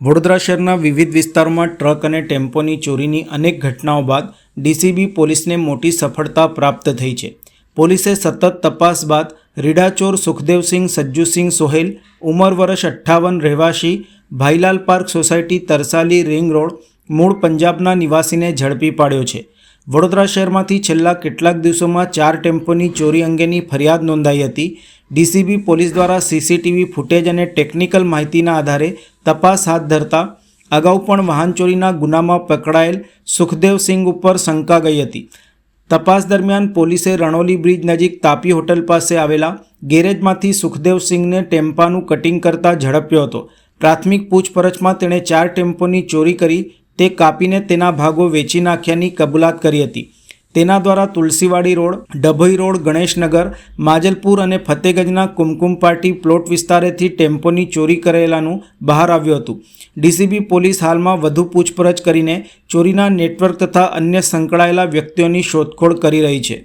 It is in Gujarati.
વડોદરા શહેરના વિવિધ વિસ્તારોમાં ટ્રક અને ટેમ્પોની ચોરીની અનેક ઘટનાઓ બાદ ડીસીબી પોલીસને મોટી સફળતા પ્રાપ્ત થઈ છે. પોલીસે સતત તપાસ બાદ રીડાચોર સુખદેવસિંહ, સજ્જુસિંહ સોહેલ, ઉંમર વર્ષ અઠ્ઠાવન રહેવાસી, Bhailal park society, Tarsali ring road, મૂળ પંજાબના નિવાસીને ઝડપી પાડ્યો છે. વડોદરા શહેરમાંથી છેલ્લા કેટલાક દિવસોમાં ચાર ટેમ્પોની ચોરી અંગેની ફરિયાદ નોંધાઈ હતી. ડીસીબી પોલીસ દ્વારા સીસીટીવી ફૂટેજ અને ટેકનિકલ માહિતીના આધારે તપાસ હાથ ધરતા અગાઉ પણ વાહન ચોરીના ગુનામાં પકડાયેલ સુખદેવસિંહ ઉપર શંકા ગઈ હતી. તપાસ દરમિયાન પોલીસે રણોલી બ્રિજ નજીક તાપી હોટલ પાસે આવેલા ગેરેજમાંથી સુખદેવસિંહને ટેમ્પાનું કટિંગ કરતા ઝડપ્યો હતો. પ્રાથમિક પૂછપરછમાં તેણે ચાર ટેમ્પોની ચોરી કરી, તે કાપીને તેના ભાગો વેચી નાખ્યાની કબૂલાત કરી હતી. તેના દ્વારા તુલસીવાડી રોડ, ડભોઈ રોડ, ગણેશનગર, માજલપુર અને ફતેગંજના કુમકુમ પાર્ટી પ્લોટ વિસ્તારેથી ટેમ્પોની ચોરી કરેલાનું બહાર આવ્યું હતું. ડીસીબી પોલીસ હાલમાં વધુ પૂછપરછ કરીને ચોરીના નેટવર્ક તથા અન્ય સંકળાયેલા વ્યક્તિઓની શોધખોળ કરી રહી છે.